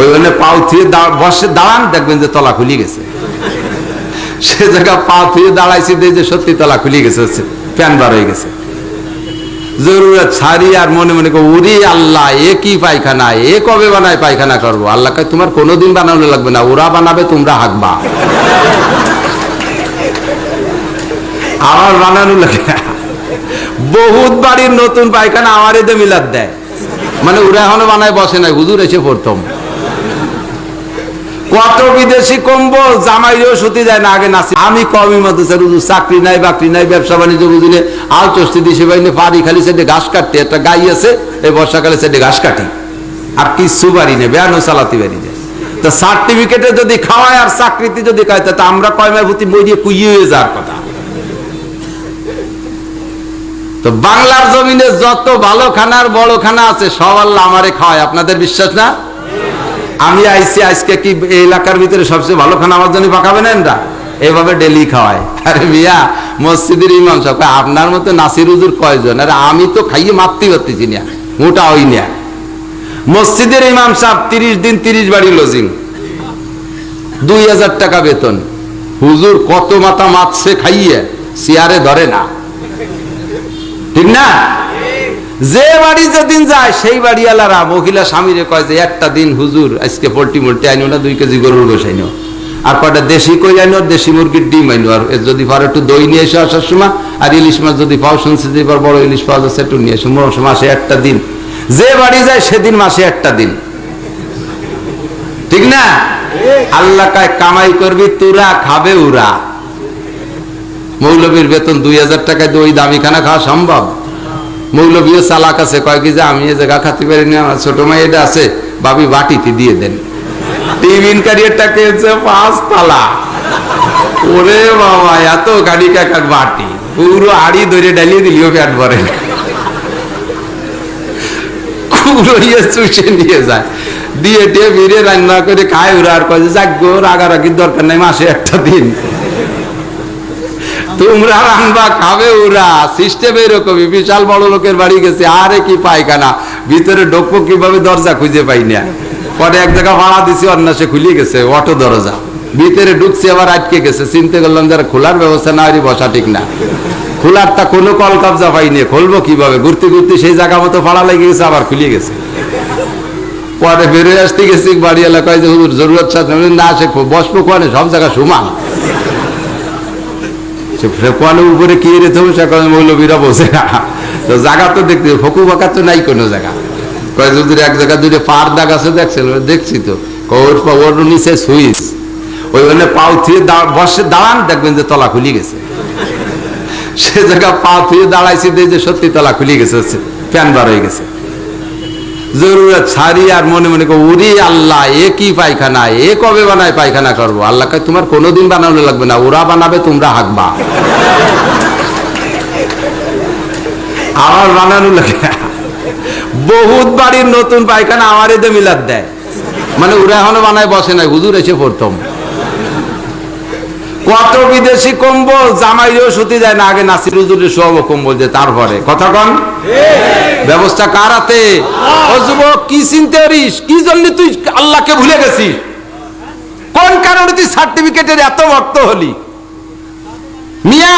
ওই জন্য পাও থুয়ে বসে দাঁড়ান, দেখবেন যে তলা খুলি গেছে। সে জায়গা পা থুয়ে দাঁড়াইছে দিয়ে যে সত্যি তলা খুলি গেছে প্যান বার হয়ে গেছে। জরুরত ছাড়ি আর মনে মনে উরি আল্লাহ, এ কি পায়খানা, এ কবে বানায় পায়খানা করব? আল্লাহ তোমার কোনোদিন বানানো লাগবে না, ওরা বানাবে, তোমরা হাঁকবা। আমার বানানো লাগে। বহুত বাড়ির নতুন পায়খানা আমারই এতে মিলাদ দেয়। মানে ওরা এখনও বানায়, বসে নাই, হুজুর এসে প্রথম কত বিদেশি কম্বল? জামাইও সুতি যায় না, আগে নাসি আমি কমই হুজুর, চাকরি নাই, বাকরি নাই, ব্যবসা বাণিজ্য বুঝলে আল চস্তি দিছে বাইনে পারি খালি সেটে ঘাস কাটতে। একটা গাই আছে, এই বর্ষাকালে সেটে ঘাস কাটি। আর কিচ্ছু বাড়ি নেই, বেয়ানো চালাতে পারি না তো সার্টিফিকেটে যদি খাওয়ায় আর চাকরিতে যদি খায়, তা আমরা প্রতি বই দিয়ে কুইয়ে হয়ে যাওয়ার কথা। তো বাংলার জমিনে যত ভালো খানার, বড় খানা আছে, সব আল্লাহ আমারে খাওয়ায়। আপনাদের বিশ্বাস না? আমি আইসি, আজকে কি এলাকার ভিতরে সবচেয়ে ভালো খানা আমার জন্য পাকাবেন না এভাবে ডেলি খাওয়ায়। আরে মিয়া, মসজিদের ইমাম সাহেব আপনার মতো নাসির হুজুর কয়জন? আরে আমি তো খাইয়ে মারতে পারতেছি না, মোটা হই না মসজিদের ইমাম সাহেব তিরিশ দিন তিরিশ বাড়ি লজিং দুই হাজার টাকা বেতন। হুজুর কত মাথা মারছে খাইয়ে চেয়ারে ধরে না। ঠিক না? যে বাড়ি যেদিন যায়, সেই বাড়িওয়ালারা, মহিলা স্বামীরে কয় যে, একটা দিন হুজুর, আজকে পোল্ট্রি মোল্টি আইনো না, দুই কেজি গরুর গোস আইনো। আর কটা দেশি কই আইনো, দেশি মুরগির ডিম আইনো। আর যদি পারো একটু দই নিয়ে এসে আসার সময়, আর ইলিশ মাছ যদি পাও, শুনছি যে এবার বড় ইলিশ পাওয়া যাচ্ছে, একটু নিয়ে এসো। মাসে একটা দিন। যে বাড়ি যায়, সেদিন মাসে একটা দিন। ঠিক না? আল্লাহ কায়, কামাই করবি, তুরা খাবে উরা। মৌলবীর বেতন দুই হাজার টাকায় ওই দামি খানা খাওয়া সম্ভব? মৌলবীও চালাক আছে, কয় কি যে আমি এ জায়গা খাতে পারিনি, আমার ছোট মাই এটা আছে, বাবি বাটিতে দিয়ে দেন। টিফিন ক্যারিয়ারটা কেছে পাঁচ তালা। ওরে বাবা, এত গাড়ি কাকার বাটি। পুরো আড়ি ধরে ডালিয়ে দিলিও প্যাট ভরে। না। চুষে যায়। দিয়ে টিয়ে রান্না করে খায় ওরা আর কয় যে, যাক গো, রাগারাগির দরকার নাই, মাসে একটা দিন। তোমরা রান্না খাবে ওরা। সিস্টেম এরকমই বিশাল বড় লোকের বাড়ি গেছে, আরে কি পায়খানা। ভিতরে ঢোকবো কীভাবে, দরজা খুঁজে পাই না। পরে এক জায়গা ভাড়া দিছি, অন্যাসে খুলে গেছে, অটো দরজা। ভিতরে ঢুকছি, আবার আটকে গেছে। চিনতে করলাম যারা খোলার ব্যবস্থা না হলে বসা ঠিক না। খোলারটা কোনো কল কবজা পাইনি খুলবো কীভাবে? ঘুরতে ঘুরতে সেই জায়গা মতো ভাড়া লেগে গেছে, আবার খুলে গেছে। পরে বেরোয় আসতে গেছি বাড়ি এলাকায় যে, হুজুর, জরুরত সাথে না, সে বসবো কোয়ানে? সব জায়গা সমান। উপরে কি মৌলবীরা বসে তো জায়গা তো দেখতে ফকু বাঁকা তো নাই কোনো জায়গা। এক জায়গা পার দাগ আছে দেখছেন? বলে, দেখছি তো। ওর ওর নিচে সুইচ। ওই জন্য পাও থুয়ে বসে দাঁড়ান দেখবেন যে তলা খুলি গেছে। সে জায়গা পা থুয়ে দাঁড়াইছি যে সত্যি তলা খুলি গেছে প্যান বার হয়ে গেছে। জরুরত ছাড়ি আর মনে মনে উরি আল্লাহ, এ কি পায়খানা, এ কবে বানায় পায়খানা করব? আল্লাহ তোমার কোনোদিন বানানো লাগবে না, ওরা বানাবে, তোমরা হাঁকবা। আমার বানানো লাগে বহুত বাড়ির নতুন পায়খানা আমারই তো মিলাদ দেয়। মানে ওরা এখনও বানায়, বসে নাই, হুজুর এসে প্রথম কত বিদেশি কম্বল? জামাইও সতি যায় না, আগে নাসির হুজুরের সব কম্বল যে তারপরে। কথা কন। ব্যবস্থা কারাতে ও যুবক, কি চিনতে পারিস কি জন্য তুই আল্লাহকে ভুলে গেছিস? কোন কারণে তুই সার্টিফিকেটের এত ভক্ত হলি? মিয়া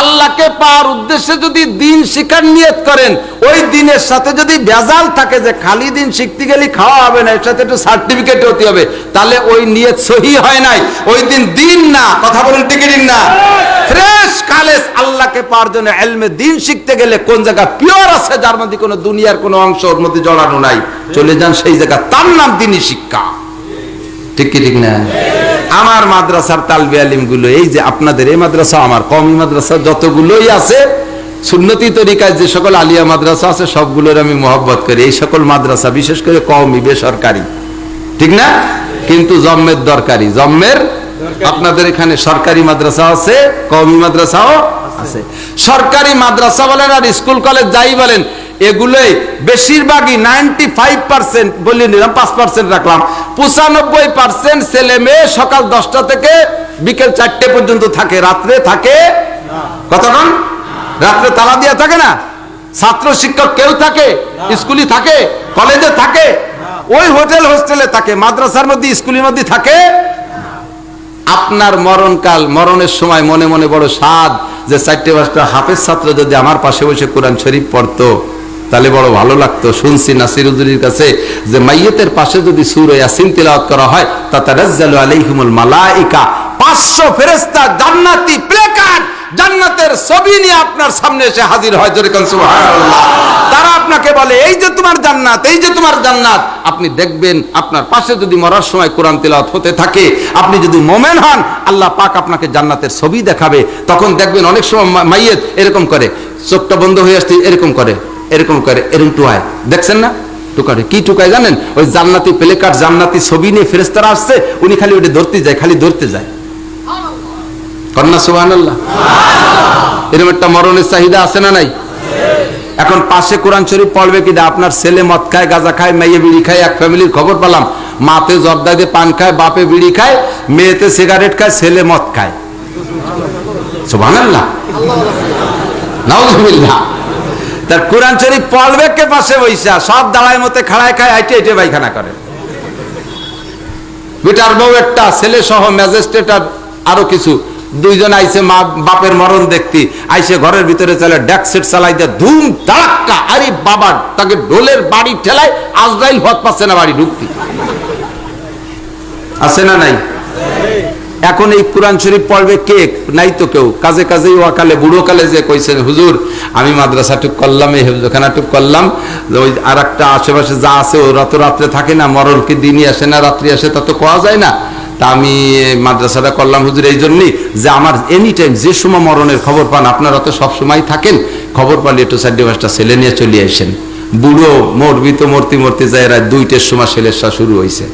আল্লাহকে পাওয়ার উদ্দেশ্যে যদি দিন শিকার নিয়ত করেন, ওই দিনের সাথে যদি ভেজাল থাকে যে খালি দিন শিখতে গেলে খাওয়া হবে না, এর সাথে একটু সার্টিফিকেট হতে হবে, তাহলে ওই নিয়ত সহি হয় নাই। ওই দিন দিন না, কথা বলেন টিকিটিন না ফ্রেশ কালেস আল্লাহকে পাওয়ার জন্য এলমে দিন শিখতে গেলে কোন জায়গা পিওর আছে, যার মধ্যে কোনো দুনিয়ার কোনো অংশ ওর মধ্যে জড়ানো নাই? চলে যান সেই জায়গা, তার নাম দিনই শিক্ষা। ঠিক কি ঠিক না? আমার মাদ্রাসার তালবে আলিমগুলো এই যে আপনাদের এই মাদ্রাসা আমার কমি মাদ্রাসা যতগুলোই আছে সুন্নতি তরিকায় যে সকল আলিয়া মাদ্রাসা আছে সবগুলোর আমি মহব্বত করি। এই সকল মাদ্রাসা বিশেষ করে কমি বেসরকারি ঠিক না? কিন্তু জম্মের দরকারি। জম্মের আপনাদের এখানে সরকারি মাদ্রাসা আছে কমি মাদ্রাসাও আছে। সরকারি মাদ্রাসা বলেন আর স্কুল কলেজ যাই বলেন এগুলোই বেশিরভাগই নাইনটি ফাইভ পার্সেন্ট বলে নিলাম পাঁচ পার্সেন্ট রাখলাম। পঁচানব্বই পার্সেন্ট ছেলে মেয়ে সকাল দশটা থেকে বিকেল চারটে পর্যন্ত থাকে। রাত্রে থাকে কতক্ষণ রাত্রে তালা দিয়া থাকে না? ছাত্র শিক্ষক কেউ থাকে? স্কুলে থাকে? কলেজে থাকে? ওই হোটেল হোস্টেলে থাকে। মাদ্রাসার মধ্যে স্কুলের মধ্যে থাকে? আপনার মরণকাল মরণের সময় মনে মনে বড় স্বাদ যে চারটে পাঁচটা হাফেজ ছাত্র যদি আমার পাশে বসে কোরআন শরীফ পড়তো। তাহলে বড় ভালো লাগতো। শুনছি নাসিরুদ্দিনের কাছে যে মাইয়েতের পাশে যদি সুর ইয়াসিন তিলাওয়াত করা হয় তাতারাজ্জালু আলাইহিমুল মালাইকা। 500 ফেরেশতা জান্নাতি প্লেকার্ড জান্নাতের ছবি নিয়ে আপনার সামনে এসে হাজির হয় জোরে কোন, সুবহানাল্লাহ। তারা আপনাকে বলে, এই যে তোমার জান্নাত, এই যে তোমার জান্নাত। আপনি দেখবেন আপনার পাশে যদি মরার সময় কোরআন তেলাওয়াত হতে থাকে, আপনি যদি মোমেন হন, আল্লাহ পাক আপনাকে জান্নাতের ছবি দেখাবে। তখন দেখবেন অনেক সময় মাইয়েত এরকম করে, চোখটা বন্ধ হয়ে আসতে এরকম করে। এরকম করে, এরকম টুয়ায় দেখছেন না? টুকারে কি টুকায় জানেন? ওই জান্নাতি প্লেকার জান্নাতি ছবি নিয়ে ফেরেস্তারা আসছে, উনি খালি ওটা ধরতে যায়, খালি ধরতে যায়। কন্যা এরকম একটা মরণের চাহিদা আছে না নাই? এখন পাশে কোরআন শরীফ পড়বে কি আপনার ছেলে মদ খায়, গাঁজা খায়, মেয়ে বিড়ি খায়, এক ফ্যামিলির খবর পেলাম। মাতে জর্দাতে পান খায়, বাপে বিড়ি খায়, মেয়েতে সিগারেট খায়, ছেলে মদ খায়। সুবহানাল্লাহ। তার কোরআন শরীফ পড়বে কে পাশে বইসা? সব দাঁড়ায় মতে খাড়ায় খায় আইটে আইটে পায়খানা করে। বেটার বউ একটা, ছেলে সহ ম্যাজিস্ট্রেট আর কিছু। দুইজন আইসে মা, বাপের মরণ দেখতি। আইসে ঘরের ভিতরে চলে ড্যাক সেট চালাই দিয়ে ধুম তারাক্কা আরে বাবা, তাকে ডোলের বাড়ি ঠেলায় আজরাইল হত পাচ্ছে না বাড়ি ঢুকতি। আছে না নাই? এখন এই কোরআন শরীফ পড়বে কে? নাই তো কেউ। কাজে কাজেই ওয়াকালে, বুড়ো কালে যে কইছেন, হুজুর, আমি মাদ্রাসা টুক করলাম, এই হেফজখানা টুক করলাম ওই আর একটা আশেপাশে যা আছে ও রাত রাত্রে থাকে না, মরণ কি দিনই আসে না, রাত্রি আসে, তা তো কোয়া যায় না। তা আমি মাদ্রাসাটা করলাম, হুজুর, এই জন্যই যে আমার এনি টাইম যে সময় মরণের খবর পান, আপনারা তো সব সময় থাকেন, খবর পালে একটু চারটে পাঁচটা ছেলে নিয়ে চলে আসেন বুড়ো, মরবি তো মূর্তি মূর্তি যায়, রাত দুইটার সময় ছেলের শুরু হয়েছে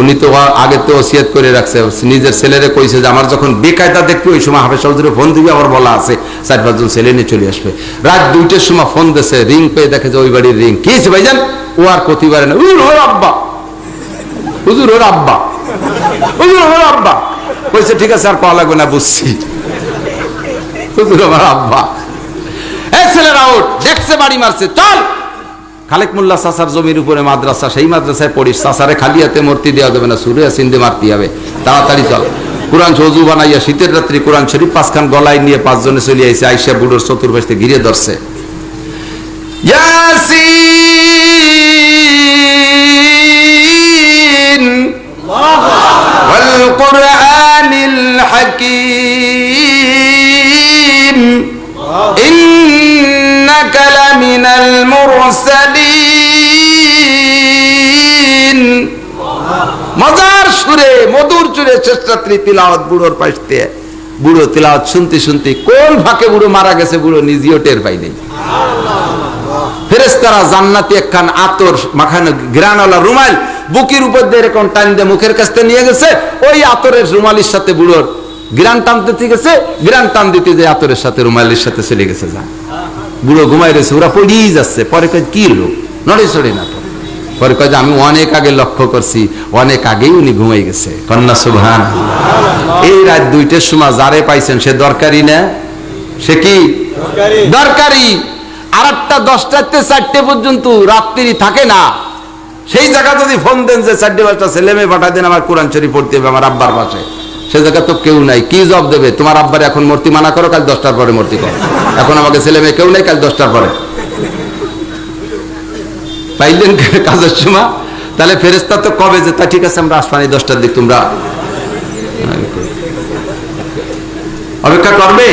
উনি তো আগে তো ওসিয়াত করে রাখছে। নিজের ছেলেরে কইছে যে, আমার যখন বেকায়দা দেখবি, ওই সময় হাফেজ চৌধুরী ফোন দিবি আবার বলা আছে। চার পাঁচজন ছেলে নিয়ে চলে আসবে। রাত দুইটার সময় ফোন দিছে, রিং পেয়ে দেখে যে ওই বাড়ির রিং। কি হয়েছে ভাইজান? ও আর প্রতিবারে না, হুজুর, ওর আব্বা। হুজুর, ওর আব্বা। হুজুর, ওর আব্বা। কইছে, ঠিক আছে, আর পাওয়া লাগবে না, বুঝছি। হুজুর, আমার আব্বা। এই ছেলেরা, ওঠ, দেখছে বাড়ি মারছে, চল। খালেক মোল্লা চাচার জমির উপরে মাদ্রাসা সেই মাদ্রাসায় পড়িস চাচারে খালি হাতে মূর্তি দেওয়া যাবে না সুরে সিন্দে মারতে হবে তাড়াতাড়ি চল কোরআন সজু বানাইয়া শীতের রাত্রি কোরআন শরীফ পাঁচখান গলায় নিয়ে পাঁচজনে চলে আইসে আইসা বুড়োর চতুর্পাশ থেকে ঘিরে ধরছে ইয়াসিন والقرآن الحكيم إنك لمن المرسلين মজার সুরে, মধুর সুরে শেষরাত্রি তিলাওয়াত বুড়োর পাশ দিয়ে বুড়ো তিলাওয়াত শুনতে শুনতে কোন ফাঁকে বুড়ো মারা গেছে বুড়ো নিজেও টের পাই নেই ফেরেস্তারা জান্নাতি একখান আতর গ্রানওয়ালা রুমাল বুকের উপর দিয়ে এরকম টান দিয়ে মুখের কাছ নিয়ে গেছে। ওই আতরের রুমালির সাথে বুড়োর গ্রান টানতে গেছে গ্রান টান দিতে যে আতরের সাথে রুমালির সাথে চলে গেছে যা। বুড়ো ঘুমাই রয়েছে, ওরা পড়িয়েই যাচ্ছে, পরে কি লোক? নড়ে চড়ে না। পরে কয় যে আমি অনেক আগে লক্ষ্য করছি অনেক আগেই উনি ঘুমাই গেছে। কন্যা সুভান এই রাত দুইটার সময় যারে পাইছেন সে দরকারি না? সে কি? দরকারি। আর একটা দশটাতে চারটে পর্যন্ত রাত্রি থাকে না। সেই জায়গা যদি ফোন দেন যে চারটে পাঁচটা ছেলে মেয়ে পাঠাই দেন আমার কোরআন শরীফ পড়তে হবে আমার আব্বার পাশে। সে জায়গা তো কেউ নাই। কি জব দেবে? তোমার আব্বার এখন মূর্তি মানা করো কাল দশটার পরে মূর্তি করো। এখন আমাকে ছেলে মেয়ে কেউ নেই কাল দশটার পরে। পাইলেন কাজের সময়? তাহলে ফেরেস্তা তো কবে যে, তা ঠিক আছে, আমরা আসবানি দশটার দিক তোমরা অপেক্ষা করবে?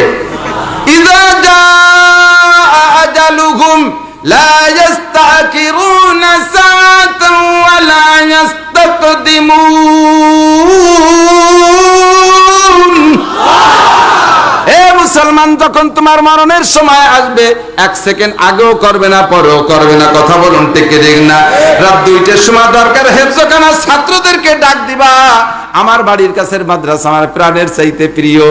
মুসলমান যখন তোমার মরণের সময় আসবে, এক সেকেন্ড আগেও করবে না, পরেও করবে না, কথা বলুন টেকে দেখ না? রাত দুইটার সময় দরকার, হেফজখানা ছাত্রদেরকে ডাক দিবা। আমার বাড়ির কাছের মাদ্রাসা আমার প্রাণের চাইতে প্রিয়।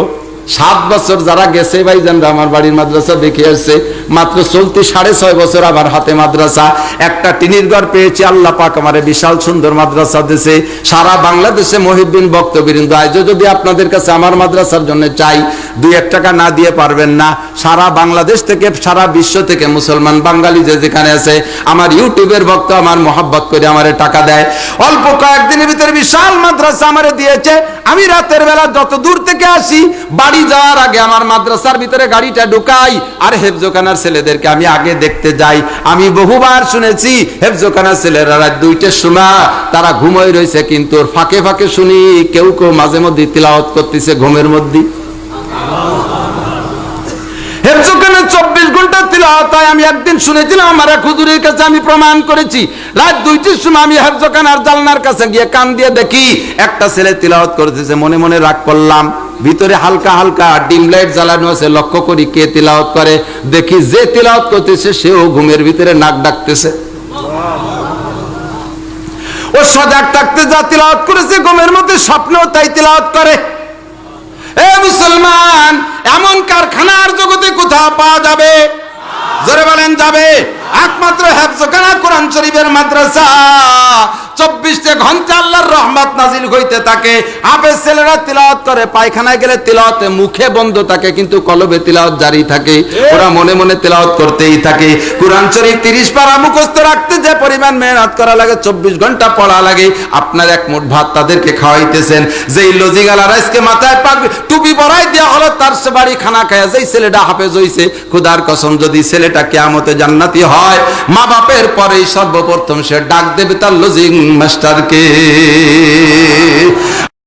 সাত বছর যারা গেছে ভাই ভাইজানরা, আমার বাড়ির মাদ্রাসা দেখে আসছে। মাত্র চলতি সাড়ে ছয় বছর আমার হাতে মাদ্রাসা। একটা টিনির ঘর পেয়েছি, আল্লাহ পাক আমারে বিশাল সুন্দর মাদ্রাসা দিছে। সারা বাংলাদেশে মহিউদ্দিন বক্তবৃন্দ আজ যদি আপনাদের কাছে আমার মাদ্রাসার জন্য চাই, দুই এক টাকা না দিয়ে পারবেন না। সারা বাংলাদেশ থেকে, সারা বিশ্ব থেকে মুসলমান বাঙালি যে যেখানে আছে, আমার ইউটিউবের ভক্ত আমার মহাব্বত করে আমারে টাকা দেয়। অল্প কয়েকদিনের ভিতরে বিশাল মাদ্রাসা আমারে দিয়েছে। আমি রাতের বেলা যত দূর থেকে আসি, বাড়ি যাওয়ার আগে আমার মাদ্রাসার ভিতরে গাড়িটা ঢুকাই আর হেফজোখানার ছেলেদেরকে আমি আগে দেখতে যাই। আমি বহুবার শুনেছি হেফজোখানার ছেলেরা রাত দুইটার সময় তারা ঘুমোয় রয়েছে, কিন্তু ওর ফাঁকে ফাঁকে শুনি কেউ কেউ মাঝে মধ্যে তিলাওয়াত করতেছে ঘুমের মধ্যে। হেফজোখানে একটা ছেলে তিলাওয়াত করতেছে, মনে মনে রাগ করলাম। ভিতরে হালকা হালকা ডিম লাইট জ্বালানো আছে, লক্ষ্য করি কে তিলাওয়াত করে। দেখি যে তিলাওয়াত করতেছে, সেও ঘুমের ভিতরে নাক ডাকতেছে। ও সজাগ থাকতে যা তিলাওয়াত করেছে, ঘুমের মধ্যে স্বপ্নেও তাই তিলাওয়াত করে। এ মুসলমান, এমন কারখানার জগতে কোথাও পাওয়া যাবে? জোরে বলেন, যাবে। একমাত্র হেফজখানা কোরআন শরীফের মাদ্রাসা। চব্বিশটা ঘণ্টা আল্লাহর রহমত নাজিল হইতে থাকে। আবে ছেলেরা তিলাওয়াত করে, পায়খানায় গেলে তিলাওয়াতে মুখে বন্ধ থাকে, কিন্তু কলবে তিলাওয়াত জারি থাকে। ওরা মনে মনে তিলাওয়াত করতেই থাকে। কোরআন শরীফ তিরিশ পারা মুখস্থ রাখতে যে পরিমাণ মেহনত করা লাগে, চব্বিশ ঘণ্টা পড়া লাগে। আপনার এক মুঠ ভাত তাদেরকে খাওয়াইতেছেন। যেই লজিগালা রাইসকে মাথায় পাক টুপি পরাই দেওয়া হলো, তার সে বাড়ি খানা খায় যেই ছেলেটা হাফেজ হইছে, খুদার কসম যদি ছেলেটা কেয়ামতে জান্নাতি হয় মা বাপের পরেই সর্বপ্রথম সে ডাক দেবে তার লজিং মাস্টারকে